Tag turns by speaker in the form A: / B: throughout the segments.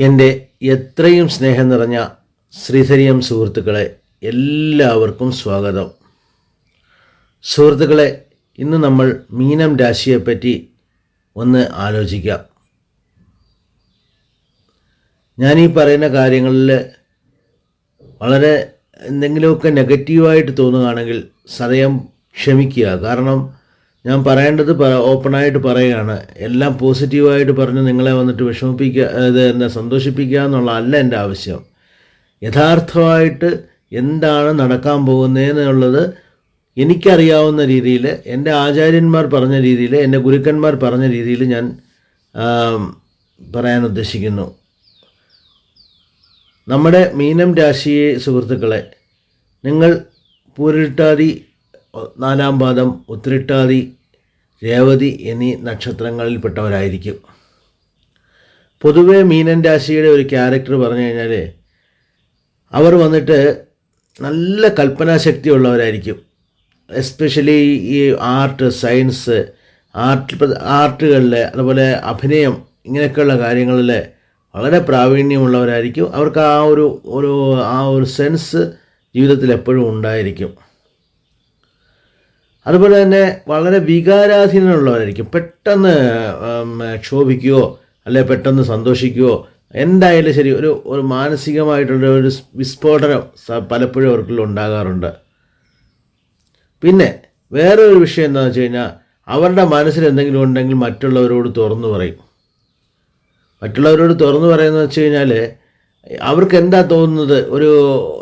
A: എന്റെ എത്രയും സ്നേഹം നിറഞ്ഞ ശ്രീധരിയം സുഹൃത്തുക്കളെ എല്ലാവർക്കും സ്വാഗതം. സുഹൃത്തുക്കളെ ഇന്ന് നമ്മൾ മീനം രാശിയെപ്പറ്റി ഒന്ന് ആലോചിക്കാം. ഞാൻ ഈ പറയുന്ന കാര്യങ്ങളിൽ വളരെ എന്തെങ്കിലുമൊക്കെ നെഗറ്റീവായിട്ട് തോന്നുകയാണെങ്കിൽ സദയം ക്ഷമിക്കുക. കാരണം ഞാൻ പറയേണ്ടത് ഓപ്പണായിട്ട് പറയുകയാണ്. എല്ലാം പോസിറ്റീവായിട്ട് പറഞ്ഞ് നിങ്ങളെ വന്നിട്ട് വിഷമിപ്പിക്കുക ഇത് എന്നെ സന്തോഷിപ്പിക്കുക എന്നുള്ള അല്ല എന്റെ ആവശ്യം. യഥാർത്ഥമായിട്ട് എന്താണ് നടക്കാൻ പോകുന്നതെന്നുള്ളത് എനിക്കറിയാവുന്ന രീതിയിൽ എന്റെ ആചാര്യന്മാർ പറഞ്ഞ രീതിയിൽ എന്റെ ഗുരുക്കന്മാർ പറഞ്ഞ രീതിയിൽ ഞാൻ പറയാൻ ഉദ്ദേശിക്കുന്നു. നമ്മുടെ മീനം രാശിയെ സുഹൃത്തുക്കളെ നിങ്ങൾ പൂരിട്ടാതി നാലാം പാദം ഉത്തിരിട്ടാതി രേവതി എന്നീ നക്ഷത്രങ്ങളിൽപ്പെട്ടവരായിരിക്കും. പൊതുവെ മീനൻ രാശിയുടെ ഒരു ക്യാരക്ടർ പറഞ്ഞു കഴിഞ്ഞാൽ അവർ വന്നിട്ട് നല്ല കൽപ്പനാശക്തി ഉള്ളവരായിരിക്കും എസ്പെഷ്യലി ഈ ആർട്ട് സയൻസ് ആർട്ട് ആർട്ടുകളിൽ അതുപോലെ അഭിനയം ഇങ്ങനെയൊക്കെയുള്ള കാര്യങ്ങളിൽ വളരെ പ്രാവീണ്യമുള്ളവരായിരിക്കും. അവർക്ക് ആ ഒരു ഒരു ആ ഒരു സെൻസ് ജീവിതത്തിൽ എപ്പോഴും ഉണ്ടായിരിക്കും. അതുപോലെ തന്നെ വളരെ വികാരാധീനമുള്ളവരായിരിക്കും പെട്ടെന്ന് ക്ഷോഭിക്കുകയോ അല്ലെ പെട്ടെന്ന് സന്തോഷിക്കുകയോ എന്തായാലും ശരി ഒരു ഒരു മാനസികമായിട്ടുള്ള ഒരു വിസ്ഫോടനം പലപ്പോഴും അവർക്കുള്ള ഉണ്ടാകാറുണ്ട്. പിന്നെ വേറെ ഒരു വിഷയം എന്താണെന്ന് വെച്ച് കഴിഞ്ഞാൽ അവരുടെ മനസ്സിൽ എന്തെങ്കിലും ഉണ്ടെങ്കിൽ മറ്റുള്ളവരോട് തുറന്നു പറയും. മറ്റുള്ളവരോട് തുറന്നു പറയുന്നത് വെച്ച് കഴിഞ്ഞാൽ അവർക്ക് എന്താ തോന്നുന്നത്? ഒരു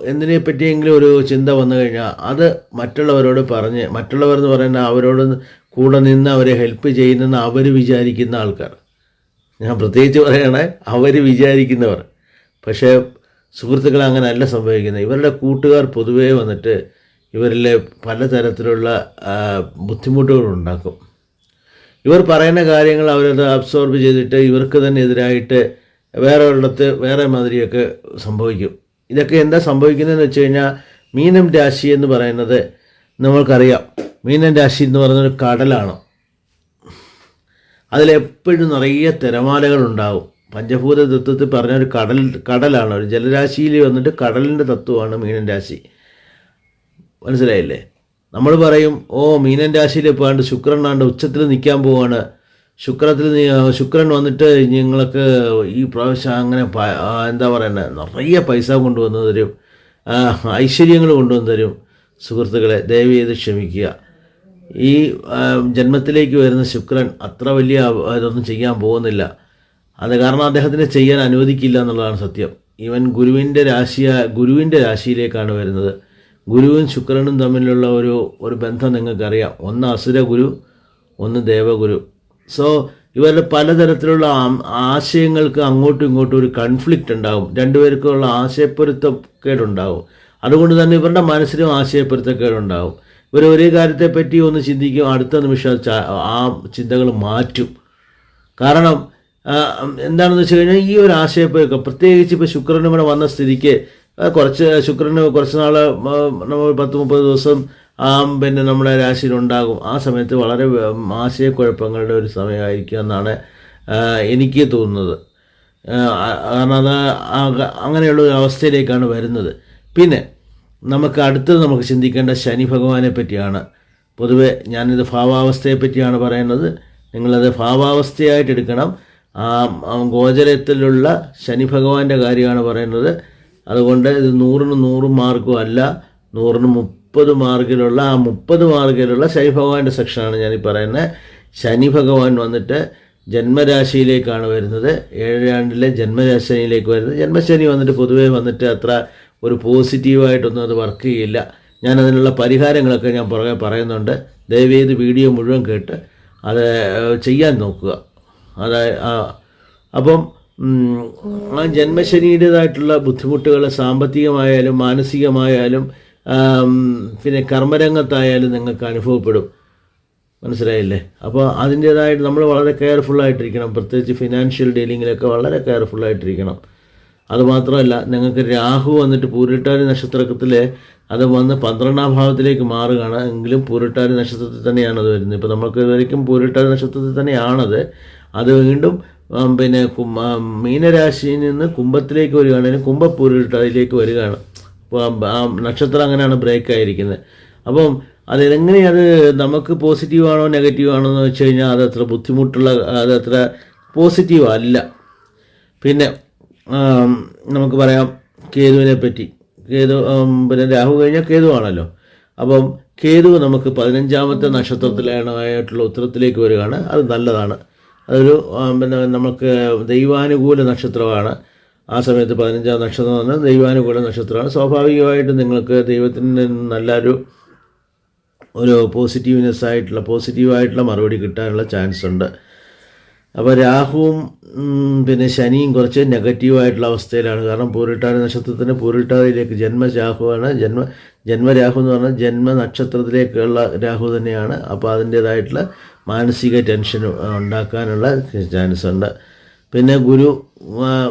A: എന്തിനെ പറ്റിയെങ്കിലും ഒരു ചിന്ത വന്നു കഴിഞ്ഞാൽ അത് മറ്റുള്ളവരോട് പറഞ്ഞ് മറ്റുള്ളവർ എന്ന് പറയുന്ന അവരോട് കൂടെ നിന്ന് അവരെ ഹെൽപ്പ് ചെയ്യുന്നെന്ന് അവർ വിചാരിക്കുന്ന ആൾക്കാർ. ഞാൻ പ്രത്യേകിച്ച് പറയണേ അവർ വിചാരിക്കുന്നവർ. പക്ഷേ സുഹൃത്തുക്കൾ അങ്ങനെ അല്ല സംഭവിക്കുന്നത്. ഇവരുടെ കൂട്ടുകാർ പൊതുവേ വന്നിട്ട് ഇവരിലെ പലതരത്തിലുള്ള ബുദ്ധിമുട്ടുകൾ ഉണ്ടാക്കും. ഇവർ പറയുന്ന കാര്യങ്ങൾ അവരത് അബ്സോർബ് ചെയ്തിട്ട് ഇവർക്ക് തന്നെ എതിരായിട്ട് വേറെ ഒരിടത്ത് വേറെ മാതിരിയൊക്കെ സംഭവിക്കും. ഇതൊക്കെ എന്താ സംഭവിക്കുന്നതെന്ന് വെച്ച് കഴിഞ്ഞാൽ മീനം രാശി എന്ന് പറയുന്നത് നമ്മൾക്കറിയാം. മീനം രാശി എന്ന് പറയുന്നൊരു കടലാണ്. അതിലെപ്പോഴും നിറയെ തിരമാലകളുണ്ടാവും. പഞ്ചഭൂത തത്വത്തിൽ പറഞ്ഞ ഒരു കടൽ കടലാണ്. ഒരു ജലരാശിയിൽ വന്നിട്ട് കടലിന്റെ തത്വമാണ് മീനൻ രാശി. മനസ്സിലായില്ലേ? നമ്മൾ പറയും ഓ മീനൻ രാശിയിൽ പോകാണ്ട് ശുക്രനാണ്ട് ഉച്ചത്തിൽ നിൽക്കാൻ പോവാണ്. ശുക്രത്തിൽ ശുക്രൻ വന്നിട്ട് നിങ്ങൾക്ക് ഈ പ്രാവശ്യം അങ്ങനെ എന്താ പറയുന്നത് നിറയെ പൈസ കൊണ്ടുവന്ന് തരും. ഐശ്വര്യങ്ങൾ കൊണ്ടുവന്ന് തരും. സുഹൃത്തുക്കളെ ദയവ് ചെയ്ത് ക്ഷമിക്കുക. ഈ ജന്മത്തിലേക്ക് വരുന്ന ശുക്രൻ അത്ര വലിയ ഇതൊന്നും ചെയ്യാൻ പോകുന്നില്ല. അത് കാരണം അദ്ദേഹത്തിന് ചെയ്യാൻ അനുവദിക്കില്ല എന്നുള്ളതാണ് സത്യം. ഇവൻ ഗുരുവിന്റെ രാശിയ ഗുരുവിന്റെ രാശിയിലേക്കാണ് വരുന്നത്. ഗുരുവും ശുക്രനും തമ്മിലുള്ള ഒരു ഒരു ബന്ധം നിങ്ങൾക്കറിയാം. ഒന്ന് അസുര ഗുരു ഒന്ന് ദേവഗുരു. സോ ഇവരുടെ പലതരത്തിലുള്ള ആശയങ്ങൾക്ക് അങ്ങോട്ടും ഇങ്ങോട്ടും ഒരു കൺഫ്ലിക്റ്റ് ഉണ്ടാവും. രണ്ടുപേർക്കുള്ള ആശയപ്പൊരുത്തക്കേടുണ്ടാവും. അതുകൊണ്ട് തന്നെ ഇവരുടെ മനസ്സിലും ആശയപ്പൊരുത്തക്കേടുണ്ടാവും. ഇവർ ഒരേ കാര്യത്തെപ്പറ്റി ഒന്ന് ചിന്തിക്കും അടുത്ത നിമിഷം ആ ചിന്തകൾ മാറ്റും. കാരണം എന്താണെന്ന് വെച്ച് കഴിഞ്ഞാൽ ഈ ഒരു ആശയപ്പൊരുക്കം പ്രത്യേകിച്ച് ഇപ്പോൾ ശുക്രനും ഇവിടെ വന്ന സ്ഥിതിക്ക് കുറച്ച് ശുക്രന് കുറച്ച് നാൾ നമ്മൾ പത്ത് മുപ്പത് ദിവസം പിന്നെ നമ്മുടെ രാശിയിലുണ്ടാകും ആ സമയത്ത് വളരെ ആശയക്കുഴപ്പങ്ങളുടെ ഒരു സമയമായിരിക്കും എന്നാണ് എനിക്ക് തോന്നുന്നത്. കാരണം അത് അങ്ങനെയുള്ള ഒരു അവസ്ഥയിലേക്കാണ് വരുന്നത്. പിന്നെ നമുക്ക് അടുത്തത് നമുക്ക് ചിന്തിക്കേണ്ട ശനി ഭഗവാനെ പറ്റിയാണ്. പൊതുവെ ഞാനിത് ഭാവാവസ്ഥയെ പറ്റിയാണ് പറയുന്നത്. നിങ്ങളത് ഭാവാവസ്ഥയായിട്ട് എടുക്കണം. ആ ഗോചരത്തിലുള്ള ശനി ഭഗവാന്റെ കാര്യമാണ് പറയുന്നത്. അതുകൊണ്ട് ഇത് നൂറിന് നൂറ് മാർക്കും അല്ല നൂറിന് മുപ്പത് മാർഗിലുള്ള ആ മുപ്പത് മാർഗിലുള്ള ശനി ഭഗവാന്റെ സെക്ഷനാണ് ഞാൻ പറയുന്നത് ശനി ഭഗവാൻ വന്നിട്ട് ജന്മരാശിയിലേക്കാണ് വരുന്നത്. ഏഴാണ്ടിലെ ജന്മരാശിയിലേക്ക് വരുന്നത്. ജന്മശനി വന്നിട്ട് പൊതുവേ വന്നിട്ട് അത്ര ഒരു പോസിറ്റീവായിട്ടൊന്നും അത് വർക്ക് ചെയ്യില്ല. ഞാൻ അതിനുള്ള പരിഹാരങ്ങളൊക്കെ ഞാൻ പുറകെ പറയുന്നുണ്ട്. ദയവേത് വീഡിയോ മുഴുവൻ കേട്ട് അത് ചെയ്യാൻ നോക്കുക. അതായത് അപ്പം ജന്മശനിയുടേതായിട്ടുള്ള ബുദ്ധിമുട്ടുകൾ സാമ്പത്തികമായാലും മാനസികമായാലും പിന്നെ കർമ്മരംഗത്തായാലും നിങ്ങൾക്ക് അനുഭവപ്പെടും. മനസ്സിലായില്ലേ? അപ്പോൾ അതിന്റേതായിട്ട് നമ്മൾ വളരെ കെയർഫുള്ളായിട്ടിരിക്കണം പ്രത്യേകിച്ച് ഫിനാൻഷ്യൽ ഡീലിങ്ങിലൊക്കെ വളരെ കെയർഫുള്ളായിട്ടിരിക്കണം അതുമാത്രമല്ല നിങ്ങൾക്ക് രാഹു വന്നിട്ട് പൂരിട്ടാരി നക്ഷത്രത്തിൽ അത് വന്ന് പന്ത്രണ്ടാം ഭാവത്തിലേക്ക് മാറുകയാണ്. എങ്കിലും പൂരിട്ടാരി നക്ഷത്രത്തിൽ തന്നെയാണ് അത് വരുന്നത്. ഇപ്പോൾ നമുക്ക് ഇതുവരെയും പൂരിട്ടാരി നക്ഷത്രത്തിൽ തന്നെയാണത്. അത് വീണ്ടും പിന്നെ മീനരാശിയിൽ നിന്ന് കുംഭത്തിലേക്ക് വരികയാണെങ്കിൽ കുംഭപ്പൂരിട്ടാരിയിലേക്ക് വരികയാണ്. നക്ഷത്രം അങ്ങനെയാണ് ബ്രേക്ക് ആയിരിക്കുന്നത്. അപ്പം അതെങ്ങനെയത് നമുക്ക് പോസിറ്റീവ് ആണോ നെഗറ്റീവ് ആണോ എന്ന് വെച്ച് കഴിഞ്ഞാൽ അത് അത്ര ബുദ്ധിമുട്ടുള്ള അത് അത്ര പോസിറ്റീവ് അല്ല. പിന്നെ നമുക്ക് പറയാം കേതുവിനെ പറ്റി. കേതു പിന്നെ രാഹു കഴിഞ്ഞാൽ കേതു ആണല്ലോ. അപ്പം കേതു നമുക്ക് പതിനഞ്ചാമത്തെ നക്ഷത്രത്തിലായിട്ടുള്ള ഉത്തരത്തിലേക്ക് വരികയാണ്. അത് നല്ലതാണ്. അതൊരു പിന്നെ നമുക്ക് ദൈവാനുകൂല നക്ഷത്രമാണ്. ആ സമയത്ത് പതിനഞ്ചാം നക്ഷത്രം എന്ന് പറഞ്ഞാൽ ദൈവാനുകൂല നക്ഷത്രമാണ്. സ്വാഭാവികമായിട്ട് നിങ്ങൾക്ക് ദൈവത്തിന്റെ നല്ലൊരു ഒരു പോസിറ്റീവ്നെസ് ആയിട്ടുള്ള പോസിറ്റീവായിട്ടുള്ള മറുപടി കിട്ടാനുള്ള ചാൻസ് ഉണ്ട്. അപ്പോൾ രാഹുവും പിന്നെ ശനിയും കുറച്ച് നെഗറ്റീവായിട്ടുള്ള അവസ്ഥയിലാണ്. കാരണം പൂരിട്ടാതി നക്ഷത്രത്തിന് പൂരിട്ടാതിയിലേക്ക് ജന്മ രാഹുവാണ്. ജന്മ ജന്മരാഹു എന്ന് പറഞ്ഞാൽ ജന്മ നക്ഷത്രത്തിലേക്കുള്ള രാഹു തന്നെയാണ്. അപ്പോൾ അതിന്റേതായിട്ടുള്ള മാനസിക ടെൻഷൻ ഉണ്ടാക്കാനുള്ള ചാൻസ് ഉണ്ട്. പിന്നെ ഗുരു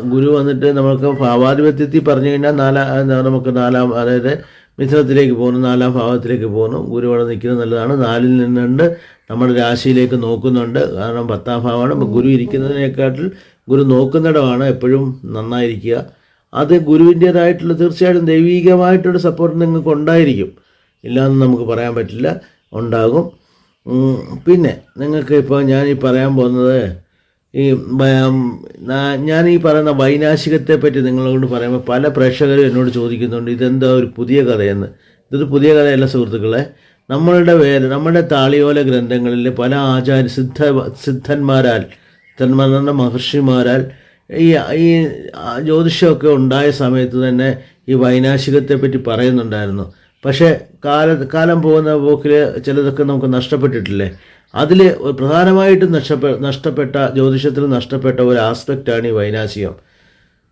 A: ഗുരു വന്നിട്ട് നമുക്ക് ഭാവാധിപത്യത്തിൽ പറഞ്ഞു കഴിഞ്ഞാൽ നാലാം നമുക്ക് നാലാം അതായത് മിശ്രത്തിലേക്ക് പോകുന്നു നാലാം ഭാവത്തിലേക്ക് പോകുന്നു. ഗുരു അവിടെ നിൽക്കുന്നത് നല്ലതാണ്. നാലിൽ നിന്നുകൊണ്ട് നമ്മുടെ രാശിയിലേക്ക് നോക്കുന്നുണ്ട്. കാരണം പത്താം ഭാവമാണ്. ഗുരു ഇരിക്കുന്നതിനേക്കാട്ടിൽ ഗുരു നോക്കുന്നിടമാണ് എപ്പോഴും നന്നായിരിക്കുക. അത് ഗുരുവിന്റേതായിട്ടുള്ള തീർച്ചയായിട്ടും ദൈവീകമായിട്ടൊരു സപ്പോർട്ട് നിങ്ങൾക്ക് ഉണ്ടായിരിക്കും. ഇല്ലയെന്ന് നമുക്ക് പറയാൻ പറ്റില്ല. ഉണ്ടാകും. പിന്നെ നിങ്ങൾക്ക് ഇപ്പോൾ ഞാൻ ഈ പറയാൻ പോകുന്നത് ഈ ഞാൻ ഈ പറയുന്ന വൈനാശികത്തെ പറ്റി നിങ്ങളോട് പറയുമ്പോൾ പല പ്രേക്ഷകരും എന്നോട് ചോദിക്കുന്നുണ്ട് ഇതെന്താ ഒരു പുതിയ കഥയെന്ന്? ഇതൊരു പുതിയ കഥയല്ല സുഹൃത്തുക്കളെ. നമ്മളുടെ വേദ നമ്മുടെ താളിയോല ഗ്രന്ഥങ്ങളിൽ പല ആചാര്യ സിദ്ധ സിദ്ധന്മാരാൽ തന്മാരുടെ മഹർഷിമാരാൽ ഈ ഈ ജ്യോതിഷമൊക്കെ ഉണ്ടായ സമയത്ത് തന്നെ ഈ വൈനാശികത്തെ പറ്റി പറയുന്നുണ്ടായിരുന്നു. പക്ഷേ കാല കാലം പോകുന്ന പോക്കിൽ ചിലതൊക്കെ നമുക്ക് നഷ്ടപ്പെട്ടിട്ടില്ലേ? അതിൽ പ്രധാനമായിട്ടും നഷ്ടപ്പെ നഷ്ടപ്പെട്ട ജ്യോതിഷത്തിൽ നഷ്ടപ്പെട്ട ഒരു ആസ്പെക്റ്റാണ് ഈ വൈനാശികം.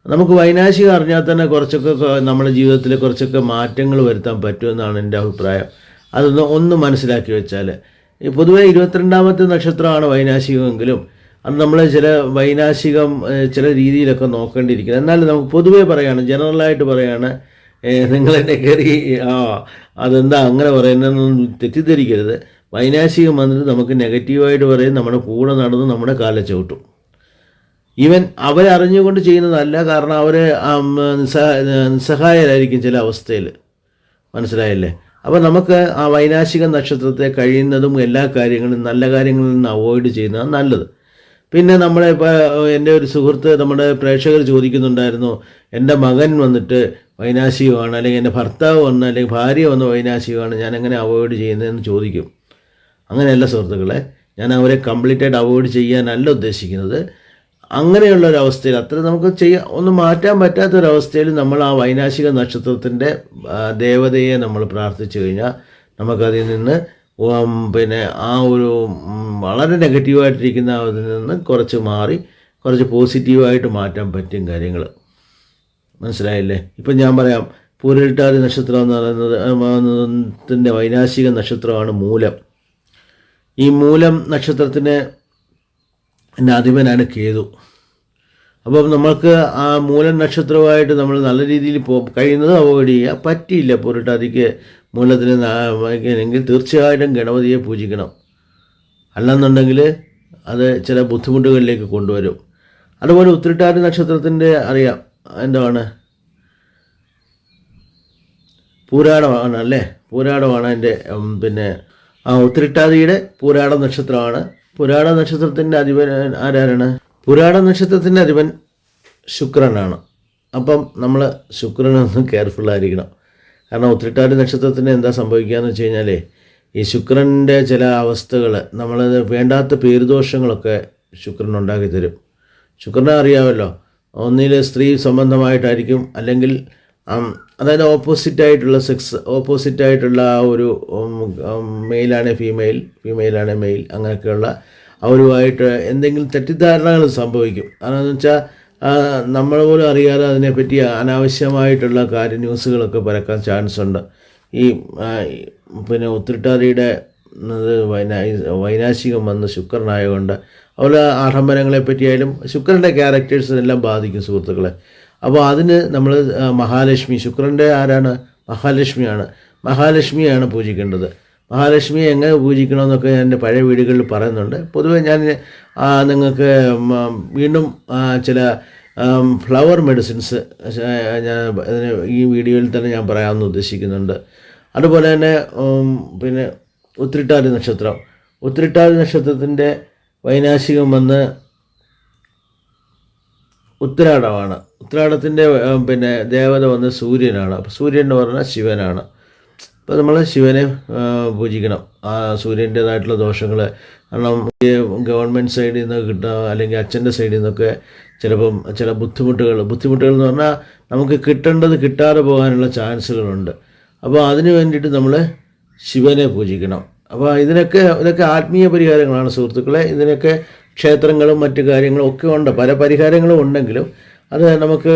A: നമുക്ക് വൈനാശികം അറിഞ്ഞാൽ തന്നെ കുറച്ചൊക്കെ നമ്മുടെ ജീവിതത്തിൽ കുറച്ചൊക്കെ മാറ്റങ്ങൾ വരുത്താൻ പറ്റുമെന്നാണ് എന്റെ അഭിപ്രായം. അതൊന്ന് ഒന്ന് മനസ്സിലാക്കി വെച്ചാൽ പൊതുവെ ഇരുപത്തിരണ്ടാമത്തെ നക്ഷത്രമാണ് വൈനാശികമെങ്കിലും അത് നമ്മൾ ചില വൈനാശികം ചില രീതിയിലൊക്കെ നോക്കേണ്ടിയിരിക്കുന്നത് എന്നാലും നമുക്ക് പൊതുവെ പറയാണ് ജനറലായിട്ട് പറയാണ് നിങ്ങളെന്നെ കയറി ആ അതെന്താ അങ്ങനെ പറയുന്നതെന്നൊന്നും തെറ്റിദ്ധരിക്കരുത്. വൈനാശികം വന്നിട്ട് നമുക്ക് നെഗറ്റീവായിട്ട് പറയും നമ്മുടെ കൂടെ നടന്ന് നമ്മുടെ കാല ചവിട്ടും. ഈവൻ അവരറിഞ്ഞുകൊണ്ട് ചെയ്യുന്നതല്ല കാരണം അവർ നിസ്സഹായരായിരിക്കും ചില അവസ്ഥയിൽ മനസ്സിലായല്ലേ? അപ്പോൾ നമുക്ക് ആ വൈനാശിക നക്ഷത്രത്തെ കഴിയുന്നതും എല്ലാ കാര്യങ്ങളും നല്ല കാര്യങ്ങളിൽ നിന്ന് അവോയ്ഡ് ചെയ്യുന്നതാണ് നല്ലത്. പിന്നെ നമ്മളെ ഇപ്പോൾ എന്റെ ഒരു സുഹൃത്ത് നമ്മുടെ പ്രേക്ഷകർ ചോദിക്കുന്നുണ്ടായിരുന്നു എന്റെ മകൻ വന്നിട്ട് വൈനാശികമാണ് അല്ലെങ്കിൽ എന്റെ ഭർത്താവ് വന്ന് അല്ലെങ്കിൽ ഭാര്യ വന്ന് വൈനാശികമാണ് ഞാൻ എങ്ങനെ അവോയ്ഡ് ചെയ്യുന്നതെന്ന് ചോദിക്കും. അങ്ങനെയല്ല സുഹൃത്തുക്കളെ ഞാൻ അവരെ കംപ്ലീറ്റ് ആയിട്ട് അവോയ്ഡ് ചെയ്യാനല്ല ഉദ്ദേശിക്കുന്നത്. അങ്ങനെയുള്ള ഒരു അവസ്ഥയിൽ അത്ര നമുക്ക് ചെയ്യാൻ ഒന്നും മാറ്റാൻ പറ്റാത്ത ഒരു അവസ്ഥയിൽ നമ്മൾ ആ വൈനാശിക നക്ഷത്രത്തിന്റെ ദേവതയെ നമ്മൾ പ്രാർത്ഥിച്ചു കഴിഞ്ഞാൽ നമുക്കതിൽ നിന്ന് പിന്നെ ആ ഒരു വളരെ നെഗറ്റീവായിട്ടിരിക്കുന്ന അതിൽ നിന്ന് കുറച്ച് മാറി കുറച്ച് പോസിറ്റീവായിട്ട് മാറ്റാൻ പറ്റും കാര്യങ്ങൾ. മനസ്സിലായില്ലേ? ഇപ്പം ഞാൻ പറയാം പൂരട്ടാതി നക്ഷത്രം എന്ന് പറയുന്നത് വൈനാശിക നക്ഷത്രമാണ് മൂലം. ഈ മൂലം നക്ഷത്രത്തിന് അധിപനാണ് കേതു. അപ്പം നമ്മൾക്ക് ആ മൂലം നക്ഷത്രമായിട്ട് നമ്മൾ നല്ല രീതിയിൽ പോ കഴിയുന്നത് അവോയ്ഡ് ചെയ്യുക. പറ്റിയില്ല പൂരിട്ടാതിക്ക് മൂലത്തിന് എങ്കിൽ തീർച്ചയായിട്ടും ഗണപതിയെ പൂജിക്കണം. അല്ലെന്നുണ്ടെങ്കിൽ അത് ചില ബുദ്ധിമുട്ടുകളിലേക്ക് കൊണ്ടുവരും. അതുപോലെ ഉത്രട്ടാതി നക്ഷത്രത്തിന്റെ അറിയാം. എന്താണ്? പൂരാടമാണ് അല്ലേ? പൂരാടമാണ് എന്റെ പിന്നെ ആ പുരാട നക്ഷത്രമാണ്. പുരാട നക്ഷത്രത്തിന്റെ അധിപൻ ആരാണ് പുരാട നക്ഷത്രത്തിന്റെ അധിപൻ ശുക്രനാണ്. അപ്പം നമ്മൾ ശുക്രനൊന്ന് ആയിരിക്കണം. കാരണം ഉത്രട്ടാതി നക്ഷത്രത്തിന് എന്താ സംഭവിക്കുക എന്ന് വെച്ച് കഴിഞ്ഞാൽ ഈ ശുക്രന്റെ ചില അവസ്ഥകൾ നമ്മൾ വേണ്ടാത്ത പേരുദോഷങ്ങളൊക്കെ ശുക്രൻ ഉണ്ടാക്കി തരും. ശുക്രനെ അറിയാമല്ലോ ഒന്നിൽ സ്ത്രീ സംബന്ധമായിട്ടായിരിക്കും അല്ലെങ്കിൽ അതായത് ഓപ്പോസിറ്റായിട്ടുള്ള സെക്സ് ഓപ്പോസിറ്റായിട്ടുള്ള ആ ഒരു മെയിലാണ് ഫീമെയിൽ ഫീമെയിലാണ് മെയിൽ അങ്ങനെയൊക്കെയുള്ള അവരുമായിട്ട് എന്തെങ്കിലും തെറ്റിദ്ധാരണകൾ സംഭവിക്കും. അതെന്ന് വെച്ചാൽ നമ്മൾ പോലും അറിയാതെ അതിനെപ്പറ്റി അനാവശ്യമായിട്ടുള്ള കാര്യ ന്യൂസുകളൊക്കെ പരക്കാൻ ചാൻസ് ഉണ്ട്. ഈ പിന്നെ ഉത്രട്ടാതിയുടെ ഇത് വൈനാ- വൈനാശികം വന്ന് ശുക്രനായതുകൊണ്ട് അവരുടെ ആഡംബരങ്ങളെ പറ്റിയായാലും ശുക്രന്റെ ക്യാരക്ടേഴ്സിനെല്ലാം ബാധിക്കും സുഹൃത്തുക്കളെ. അപ്പോൾ അതിന് നമ്മൾ മഹാലക്ഷ്മി. ശുക്രന്റെ ആരാണ്? മഹാലക്ഷ്മിയാണ്. മഹാലക്ഷ്മിയാണ് പൂജിക്കേണ്ടത്. മഹാലക്ഷ്മിയെ എങ്ങനെ പൂജിക്കണമെന്നൊക്കെ ഞാൻ എന്റെ പഴയ വീടുകളിൽ പറയുന്നുണ്ട്. പൊതുവെ ഞാൻ നിങ്ങൾക്ക് വീണ്ടും ചില ഫ്ലവർ മെഡിസിൻസ് ഞാൻ ഈ വീഡിയോയിൽ തന്നെ ഞാൻ പറയാമെന്ന് ഉദ്ദേശിക്കുന്നുണ്ട്. അതുപോലെ തന്നെ പിന്നെ ഉത്രിട്ടാതി നക്ഷത്രം. ഉത്രിട്ടാതി നക്ഷത്രത്തിന്റെ വൈനാശികം വന്ന് ഉത്രാടമാണ് ഉത്രാടത്തിന്റെ പിന്നെ ദേവത വന്ന് സൂര്യനാണ്. അപ്പോൾ സൂര്യൻ എന്ന് പറഞ്ഞാൽ ശിവനാണ്. അപ്പോൾ നമ്മൾ ശിവനെ പൂജിക്കണം. ആ സൂര്യന്റേതായിട്ടുള്ള ദോഷങ്ങൾ കാരണം ഈ ഗവൺമെന്റ് സൈഡിൽ നിന്ന് കിട്ടുക അല്ലെങ്കിൽ അച്ഛന്റെ സൈഡിൽ നിന്നൊക്കെ ചിലപ്പം ചില ബുദ്ധിമുട്ടുകൾ. ബുദ്ധിമുട്ടുകൾ എന്ന് പറഞ്ഞാൽ നമുക്ക് കിട്ടേണ്ടത് കിട്ടാതെ പോകാനുള്ള ചാൻസുകളുണ്ട്. അപ്പോൾ അതിന് വേണ്ടിയിട്ട് നമ്മൾ ശിവനെ പൂജിക്കണം. അപ്പോൾ ഇതിനൊക്കെ ഇതൊക്കെ ആത്മീയ പരിഹാരങ്ങളാണ് സുഹൃത്തുക്കളെ. ഇതിനൊക്കെ ക്ഷേത്രങ്ങളും മറ്റു കാര്യങ്ങളും ഒക്കെ ഉണ്ട്. പല പരിഹാരങ്ങളും ഉണ്ടെങ്കിലും അത് നമുക്ക്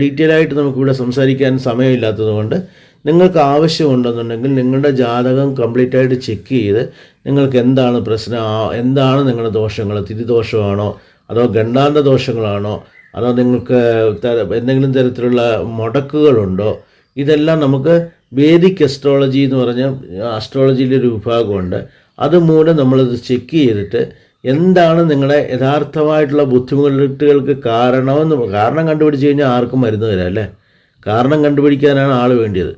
A: ഡീറ്റെയിൽ ആയിട്ട് നമുക്കിവിടെ സംസാരിക്കാൻ സമയമില്ലാത്തതുകൊണ്ട് നിങ്ങൾക്ക് ആവശ്യമുണ്ടെന്നുണ്ടെങ്കിൽ നിങ്ങളുടെ ജാതകം കംപ്ലീറ്റ് ആയിട്ട് ചെക്ക് ചെയ്ത് നിങ്ങൾക്ക് എന്താണ് പ്രശ്നം എന്താണ് നിങ്ങളുടെ ദോഷങ്ങൾ? തിരിദോഷമാണോ? അതോ ഗണ്ടാന്ത ദോഷങ്ങളാണോ? അതോ നിങ്ങൾക്ക് എന്തെങ്കിലും തരത്തിലുള്ള മുടക്കുകളുണ്ടോ? ഇതെല്ലാം നമുക്ക് വേദിക് അസ്ട്രോളജി എന്ന് പറഞ്ഞ അസ്ട്രോളജിയിലെ ഒരു വിഭാഗമുണ്ട്. അതുമൂലം നമ്മളത് ചെക്ക് ചെയ്തിട്ട് എന്താണ് നിങ്ങളുടെ യഥാർത്ഥമായിട്ടുള്ള ബുദ്ധിമുട്ടുകൾക്ക് കാരണമെന്ന് കാരണം കണ്ടുപിടിച്ച് കഴിഞ്ഞാൽ ആർക്കും മരുന്ന് തരാം അല്ലേ? കാരണം കണ്ടുപിടിക്കാനാണ് ആൾ വേണ്ടിയത്.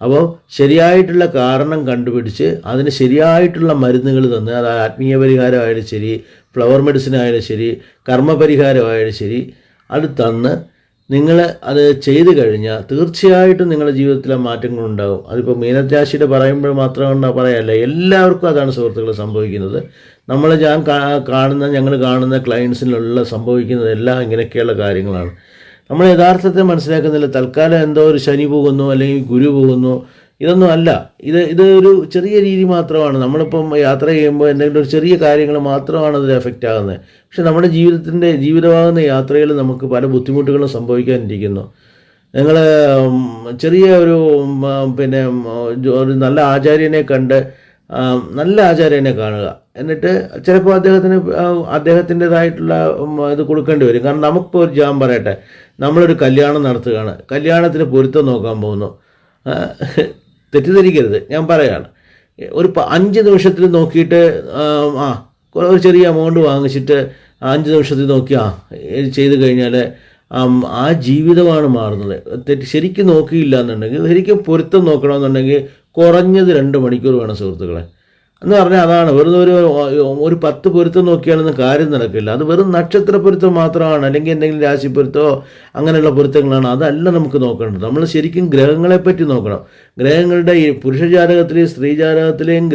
A: അപ്പോൾ ശരിയായിട്ടുള്ള കാരണം കണ്ടുപിടിച്ച് അതിന് ശരിയായിട്ടുള്ള മരുന്നുകൾ തന്ന് അത് ആത്മീയ പരിഹാരമായാലും ശരി ഫ്ലവർ മെഡിസിൻ ആയാലും ശരി കർമ്മപരിഹാരമായാലും ശരി അത് തന്ന് നിങ്ങൾ അത് ചെയ്തു കഴിഞ്ഞാൽ തീർച്ചയായിട്ടും നിങ്ങളുടെ ജീവിതത്തിലെ മാറ്റങ്ങളുണ്ടാകും അതിപ്പോൾ മീനരാശിയുടെ പറയുമ്പോൾ മാത്രമാണ് പറയല്ല എല്ലാവർക്കും അതാണ് സുഹൃത്തുക്കൾ സംഭവിക്കുന്നത്. നമ്മൾ ഞാൻ കാണുന്ന ഞങ്ങൾ കാണുന്ന ക്ലയൻസിലുള്ള സംഭവിക്കുന്നതെല്ലാം ഇങ്ങനെയൊക്കെയുള്ള കാര്യങ്ങളാണ്. നമ്മൾ യഥാർത്ഥത്തെ മനസ്സിലാക്കുന്നില്ല തൽക്കാലം എന്തോ ഒരു ശനി പോകുന്നു അല്ലെങ്കിൽ ഗുരു പോകുന്നു ഇതൊന്നും അല്ല. ഇത് ഇത് ഒരു ചെറിയ രീതി മാത്രമാണ്. നമ്മളിപ്പം യാത്ര ചെയ്യുമ്പോൾ എന്തെങ്കിലും ഒരു ചെറിയ കാര്യങ്ങൾ മാത്രമാണ് അതിൽ എഫക്റ്റ് ആകുന്നത്. പക്ഷെ നമ്മുടെ ജീവിതത്തിന്റെ ജീവിതമാകുന്ന യാത്രയിൽ നമുക്ക് പല ബുദ്ധിമുട്ടുകളും സംഭവിക്കാനിരിക്കുന്നു. നിങ്ങൾ ചെറിയ ഒരു പിന്നെ ഒരു നല്ല ആചാര്യനെ കണ്ട് നല്ല ആചാര്യനെ കാണുക. എന്നിട്ട് ചിലപ്പോൾ അദ്ദേഹത്തിന് അദ്ദേഹത്തിന്റെതായിട്ടുള്ള ഇത് കൊടുക്കേണ്ടി വരും. കാരണം നമുക്കിപ്പോൾ ഒരു ജാം പറയട്ടെ. നമ്മളൊരു കല്യാണം നടത്തുകയാണ്. കല്യാണത്തിന് പൊരുത്തം നോക്കാൻ പോകുന്നു. തെറ്റിദ്ധരിക്കരുത്. ഞാൻ പറയാണ്. ഒരു അഞ്ച് നിമിഷത്തിൽ നോക്കിയിട്ട് ആ, ഒരു ചെറിയ എമൗണ്ട് വാങ്ങിച്ചിട്ട് അഞ്ച് നിമിഷത്തിൽ നോക്കി ആ ചെയ്ത് കഴിഞ്ഞാൽ ആ ജീവിതമാണ് മാറുന്നത്. തെറ്റ് ശരിക്കും നോക്കിയില്ല എന്നുണ്ടെങ്കിൽ ശരിക്കും പൊരുത്തം നോക്കണമെന്നുണ്ടെങ്കിൽ കുറഞ്ഞത് രണ്ട് മണിക്കൂർ വേണം സുഹൃത്തുക്കളെ. എന്ന് പറഞ്ഞാൽ അതാണ് വെറുതെ ഒരു ഒരു പത്ത് പൊരുത്തം നോക്കിയാലൊന്നും കാര്യം നടക്കില്ല. അത് വെറും നക്ഷത്ര പൊരുത്തം മാത്രമാണ് അല്ലെങ്കിൽ എന്തെങ്കിലും രാശി പൊരുത്തമോ അങ്ങനെയുള്ള പൊരുത്തങ്ങളാണ്. അതല്ല നമുക്ക് നോക്കേണ്ടത്. നമ്മൾ ശരിക്കും ഗ്രഹങ്ങളെ പറ്റി നോക്കണം. ഗ്രഹങ്ങളുടെ ഈ പുരുഷ ജാതകത്തിലെയും സ്ത്രീ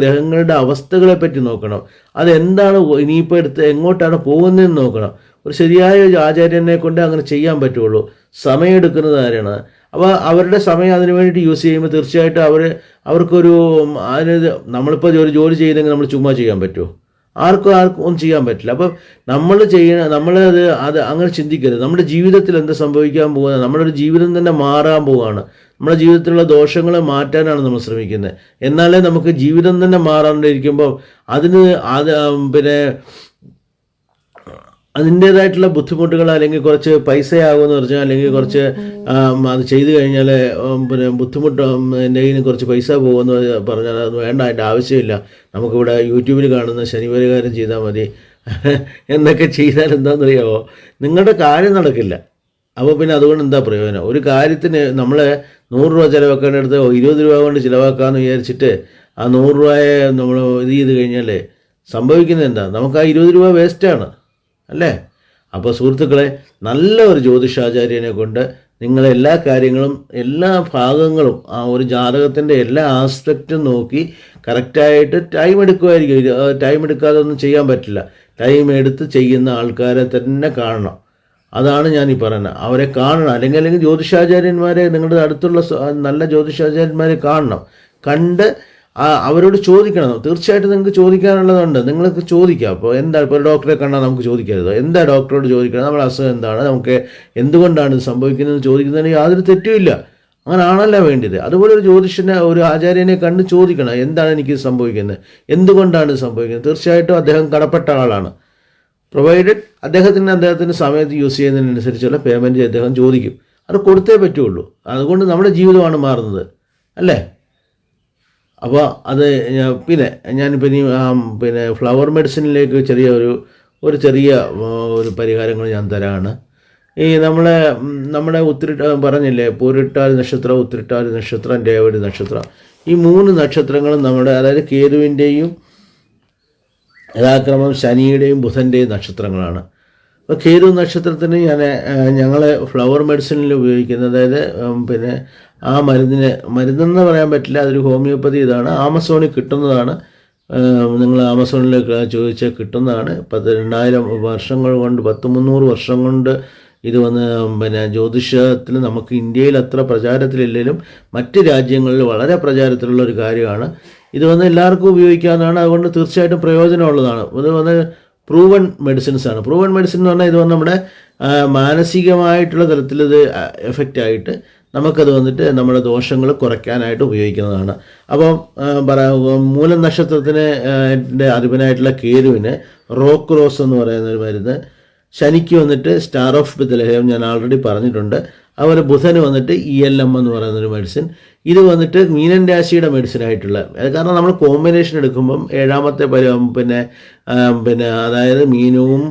A: ഗ്രഹങ്ങളുടെ അവസ്ഥകളെ പറ്റി നോക്കണം. അതെന്താണ് ഇനിയിപ്പോൾ എടുത്ത് എങ്ങോട്ടാണ് പോകുന്നതെന്ന് നോക്കണം. ഒരു ശരിയായ ആചാര്യനെ കൊണ്ട് അങ്ങനെ ചെയ്യാൻ പറ്റുള്ളൂ. സമയമെടുക്കുന്നത് ആരാണ്? അപ്പോൾ അവരുടെ സമയം അതിന് വേണ്ടിയിട്ട് യൂസ് ചെയ്യുമ്പോൾ തീർച്ചയായിട്ടും അവർ അവർക്കൊരു അതിന് നമ്മളിപ്പോൾ ഒരു ജോലി ചെയ്തെങ്കിൽ നമ്മൾ ചുമ്മാ ചെയ്യാൻ പറ്റുമോ ആർക്കും ആർക്കും ഒന്നും ചെയ്യാൻ പറ്റില്ല. അപ്പം നമ്മൾ ചെയ്യണ നമ്മളത് അത് അങ്ങനെ ചിന്തിക്കരുത്. നമ്മുടെ ജീവിതത്തിൽ എന്ത് സംഭവിക്കാൻ പോകുന്നത് നമ്മുടെ ഒരു ജീവിതം തന്നെ മാറാൻ പോവുകയാണ് നമ്മുടെ ജീവിതത്തിലുള്ള ദോഷങ്ങളെ മാറ്റാനാണ് നമ്മൾ ശ്രമിക്കുന്നത്. എന്നാലേ നമുക്ക് ജീവിതം തന്നെ മാറാണ്ടിരിക്കുമ്പോൾ അതിന് അത് പിന്നെ അതിന്റേതായിട്ടുള്ള ബുദ്ധിമുട്ടുകൾ അല്ലെങ്കിൽ കുറച്ച് പൈസയാകുമെന്ന് പറഞ്ഞാൽ അല്ലെങ്കിൽ കുറച്ച് അത് ചെയ്തു കഴിഞ്ഞാൽ പിന്നെ ബുദ്ധിമുട്ട് എന്റെ കയ്യിൽ കുറച്ച് പൈസ പോകുമെന്ന് പറഞ്ഞാൽ അത് വേണ്ട അതിന്റെ ആവശ്യമില്ല. നമുക്കിവിടെ യൂട്യൂബിൽ കാണുന്ന ശനിപരിഹാരം ചെയ്താൽ മതി. എന്നൊക്കെ ചെയ്താൽ എന്താണെന്നറിയാമോ നിങ്ങളുടെ കാര്യം നടക്കില്ല. അപ്പോൾ പിന്നെ അതുകൊണ്ട് എന്താ പ്രയോജനം? ഒരു കാര്യത്തിന് നമ്മൾ നൂറ് രൂപ ചിലവാക്കേണ്ടടുത്ത് ഇരുപത് രൂപ കൊണ്ട് ചിലവാക്കാമെന്ന് വിചാരിച്ചിട്ട് ആ നൂറ് രൂപയെ നമ്മൾ ഇത് ചെയ്ത് കഴിഞ്ഞാൽ സംഭവിക്കുന്നത് എന്താ? നമുക്ക് ആ ഇരുപത് രൂപ വേസ്റ്റാണ് അല്ലേ? അപ്പോൾ സുഹൃത്തുക്കളെ നല്ല ഒരു ജ്യോതിഷാചാര്യനെ കൊണ്ട് നിങ്ങൾ എല്ലാ കാര്യങ്ങളും എല്ലാ ഭാഗങ്ങളും ആ ഒരു ജാതകത്തിന്റെ എല്ലാ ആസ്പെക്റ്റും നോക്കി കറക്റ്റായിട്ട് ടൈം എടുക്കുമായിരിക്കും ടൈം എടുക്കാതെ ഒന്നും ചെയ്യാൻ പറ്റില്ല. ടൈം എടുത്ത് ചെയ്യുന്ന ആൾക്കാരെ തന്നെ കാണണം. അതാണ് ഞാൻ ഈ പറയുന്നത് അവരെ കാണണം. അല്ലെങ്കിൽ അല്ലെങ്കിൽ ജ്യോതിഷാചാര്യന്മാരെ നിങ്ങളുടെ അടുത്തുള്ള നല്ല ജ്യോതിഷാചാര്യന്മാരെ കാണണം. കണ്ട് ആ അവരോട് ചോദിക്കണം. തീർച്ചയായിട്ടും നിങ്ങൾക്ക് ചോദിക്കാനുള്ളതുണ്ട്. നിങ്ങൾക്ക് ചോദിക്കാം. അപ്പോൾ എന്താ ഇപ്പോൾ ഡോക്ടറെ കണ്ടാൽ നമുക്ക് ചോദിക്കരുത്. എന്താ ഡോക്ടറോട് ചോദിക്കണം? നമ്മുടെ അസുഖം എന്താണ്? നമുക്ക് എന്തുകൊണ്ടാണ് ഇത് സംഭവിക്കുന്നതെന്ന് ചോദിക്കുന്നതിന് യാതൊരു തെറ്റുമില്ല അങ്ങനെ ആണല്ല വേണ്ടത്. അതുപോലെ ഒരു ജ്യോതിഷനെ ഒരു ആചാര്യനെ കണ്ട് ചോദിക്കണം. എന്താണ് എനിക്ക് സംഭവിക്കുന്നത്? എന്തുകൊണ്ടാണ് സംഭവിക്കുന്നത്? തീർച്ചയായിട്ടും അദ്ദേഹം കടപ്പെട്ട ആളാണ്. പ്രൊവൈഡഡ് അദ്ദേഹത്തിന് അദ്ദേഹത്തിന്റെ സമയത്ത് യൂസ് ചെയ്യുന്നതിനനുസരിച്ചുള്ള പേയ്മെന്റ് അദ്ദേഹം ചോദിക്കും. അത് കൊടുത്തേ പറ്റുള്ളൂ. അതുകൊണ്ട് നമ്മുടെ ജീവിതമാണ് മാറുന്നത്. അല്ലേ? അപ്പോൾ അത് പിന്നെ ഞാനിപ്പോൾ ഇനി പിന്നെ ഫ്ലവർ മെഡിസിനിലേക്ക് ചെറിയ ഒരു ഒരു ചെറിയ ഒരു പരിഹാരങ്ങൾ ഞാൻ തരാണ്. ഈ നമ്മളെ നമ്മുടെ ഉത്തിരിട്ട പറഞ്ഞില്ലേ പൂരിട്ടാതി നക്ഷത്രം ഉത്തിരിട്ടാതി നക്ഷത്രം രേവതി നക്ഷത്രം. ഈ മൂന്ന് നക്ഷത്രങ്ങളും നമ്മുടെ അതായത് കേതുവിന്റെയും യഥാക്രമം ശനിയുടെയും ബുധന്റെയും നക്ഷത്രങ്ങളാണ്. അപ്പോൾ കേതു നക്ഷത്രത്തിന് ഞാൻ ഞങ്ങൾ ഫ്ലവർ മെഡിസിനിൽ ഉപയോഗിക്കുന്നത്. അതായത് പിന്നെ ആ മരുന്നിന് മരുന്നെന്ന് പറയാൻ പറ്റില്ല അതൊരു ഹോമിയോപ്പതി ഇതാണ്. ആമസോണിൽ കിട്ടുന്നതാണ്. നിങ്ങൾ ആമസോണിൽ ചോദിച്ചാൽ കിട്ടുന്നതാണ്. പത്ത് രണ്ടായിരം വർഷങ്ങൾ കൊണ്ട് പത്ത് മുന്നൂറ് വർഷം കൊണ്ട് ഇത് വന്ന് പിന്നെ ജ്യോതിഷത്തിൽ നമുക്ക് ഇന്ത്യയിൽ അത്ര പ്രചാരത്തിലില്ലെങ്കിലും മറ്റ് രാജ്യങ്ങളിൽ വളരെ പ്രചാരത്തിലുള്ള ഒരു കാര്യമാണ്. ഇത് വന്ന് എല്ലാവർക്കും ഉപയോഗിക്കാവുന്നതാണ്. അതുകൊണ്ട് തീർച്ചയായിട്ടും പ്രയോജനമുള്ളതാണ്. ഇത് വന്ന് പ്രൂവൺ മെഡിസിൻസ് ആണ്. പ്രൂവൺ മെഡിസിൻ എന്ന് പറഞ്ഞാൽ ഇത് വന്ന് നമ്മുടെ മാനസികമായിട്ടുള്ള തലത്തിൽ ഇത് എഫക്റ്റ് ആയിട്ട് നമുക്കത് വന്നിട്ട് നമ്മുടെ ദോഷങ്ങൾ കുറയ്ക്കാനായിട്ട് ഉപയോഗിക്കുന്നതാണ്. അപ്പം മൂലം നക്ഷത്രത്തിന് അധിപനായിട്ടുള്ള കേരുവിന് റോക്ക് റോസ് എന്ന് പറയുന്ന ഒരു മരുന്ന്. ശനിക്ക് വന്നിട്ട് സ്റ്റാർ ഓഫ് ബിത്തലഹയം ഞാൻ ആൾറെഡി പറഞ്ഞിട്ടുണ്ട്. അതുപോലെ ബുധന് വന്നിട്ട് ഇ എൽ എം എന്ന് പറയുന്ന ഒരു മെഡിസിൻ. ഇത് വന്നിട്ട് മീനൻ രാശിയുടെ മെഡിസിൻ ആയിട്ടുള്ള കാരണം നമ്മൾ കോമ്പിനേഷൻ എടുക്കുമ്പം ഏഴാമത്തെ പരി പിന്നെ പിന്നെ അതായത് മീനവും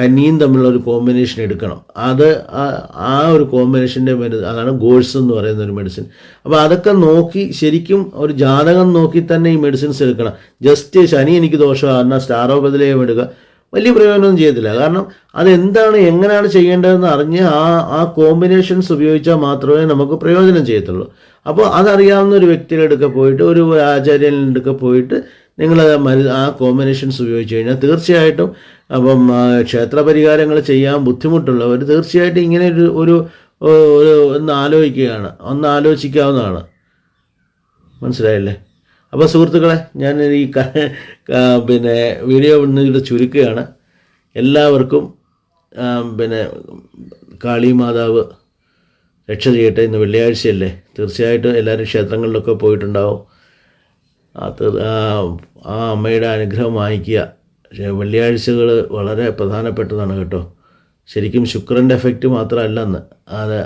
A: കന്നിയും തമ്മിലുള്ള ഒരു കോമ്പിനേഷൻ എടുക്കണം. അത് ആ- ഒരു കോമ്പിനേഷന്റെ മരുന്ന് അതാണ് ഗോൾസ് എന്ന് പറയുന്ന ഒരു മെഡിസിൻ അപ്പോൾ അതൊക്കെ നോക്കി ശരിക്കും ഒരു ജാതകം നോക്കി തന്നെ ഈ മെഡിസിൻസ് എടുക്കണം. ജസ്റ്റ് ശനി എനിക്ക് ദോഷമാണ്. സ്റ്റാറോ ബദലയം എടുക്കുക. വലിയ പ്രയോജനമൊന്നും ചെയ്യത്തില്ല. കാരണം അതെന്താണ് എങ്ങനെയാണ് ചെയ്യേണ്ടതെന്ന് അറിഞ്ഞ് ആ ആ കോമ്പിനേഷൻസ് ഉപയോഗിച്ചാൽ മാത്രമേ നമുക്ക് പ്രയോജനം ചെയ്യത്തുള്ളൂ. അപ്പോൾ അതറിയാവുന്ന ഒരു വ്യക്തിയുടെ അടുക്ക പോയിട്ട് ഒരു ആചാര്യന്റെ അടുക്ക പോയിട്ട് നിങ്ങൾ ആ കോമ്പിനേഷൻസ് ഉപയോഗിച്ച് കഴിഞ്ഞാൽ തീർച്ചയായിട്ടും അപ്പം ക്ഷേത്ര ക്ഷേത്രപരിഹാരങ്ങൾ ചെയ്യാൻ ബുദ്ധിമുട്ടുള്ളവർ തീർച്ചയായിട്ടും ഇങ്ങനെ ഒരു ഒരു ഒന്ന് ആലോചിക്കുകയാണ്. ഒന്ന് ആലോചിക്കാവുന്നതാണ്. മനസ്സിലായില്ലേ? അപ്പോൾ സുഹൃത്തുക്കളെ ഞാൻ ഈ പിന്നെ വീഡിയോ ഇന്നിവിടെ ചുരുക്കുകയാണ്. എല്ലാവർക്കും പിന്നെ കാളി മാതാവ് രക്ഷ ചെയ്യട്ടെ ഇന്ന് വെള്ളിയാഴ്ചയല്ലേ? തീർച്ചയായിട്ടും എല്ലാവരും ക്ഷേത്രങ്ങളിലൊക്കെ പോയിട്ടുണ്ടാവും. ആ ആ അമ്മയുടെ അനുഗ്രഹം വാങ്ങിക്കുക. പക്ഷേ വെള്ളിയാഴ്ചകൾ വളരെ പ്രധാനപ്പെട്ടതാണ് കേട്ടോ. ശരിക്കും ശുക്രന്റെ എഫക്റ്റ് മാത്രമല്ലെന്ന്. അത്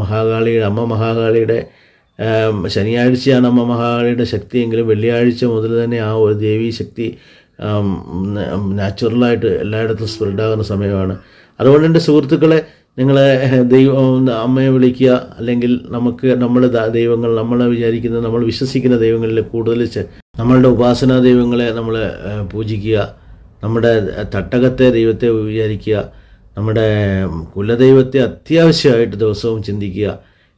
A: മഹാകാളിയുടെ അമ്മ മഹാകാളിയുടെ ശനിയാഴ്ചയാണ് അമ്മ മഹാകാളിയുടെ ശക്തിയെങ്കിലും വെള്ളിയാഴ്ച മുതൽ തന്നെ ആ ഒരു ദേവീ ശക്തി നാച്ചുറലായിട്ട് എല്ലായിടത്തും സ്പ്രെഡാകുന്ന സമയമാണ്. അതുകൊണ്ട് എന്റെ സുഹൃത്തുക്കളെ നിങ്ങൾ ദൈവം അമ്മയെ വിളിക്കുക. അല്ലെങ്കിൽ നമുക്ക് നമ്മുടെ ദൈവങ്ങൾ നമ്മളെ വിചാരിക്കുന്ന നമ്മൾ വിശ്വസിക്കുന്ന ദൈവങ്ങളിൽ കൂടുതൽ നമ്മളുടെ ഉപാസനാ ദൈവങ്ങളെ നമ്മൾ പൂജിക്കുക. നമ്മുടെ തട്ടകത്തെ ദൈവത്തെ വിചാരിക്കുക നമ്മുടെ കുലദൈവത്തെ അത്യാവശ്യമായിട്ട് ദിവസവും ചിന്തിക്കുക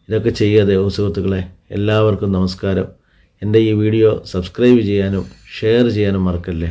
A: ഇതൊക്കെ ചെയ്യുക ദൈവസുഹൃത്തുക്കളെ എല്ലാവർക്കും നമസ്കാരം. എന്റെ ഈ വീഡിയോ സബ്സ്ക്രൈബ് ചെയ്യാനും ഷെയർ ചെയ്യാനും മറക്കല്ലേ?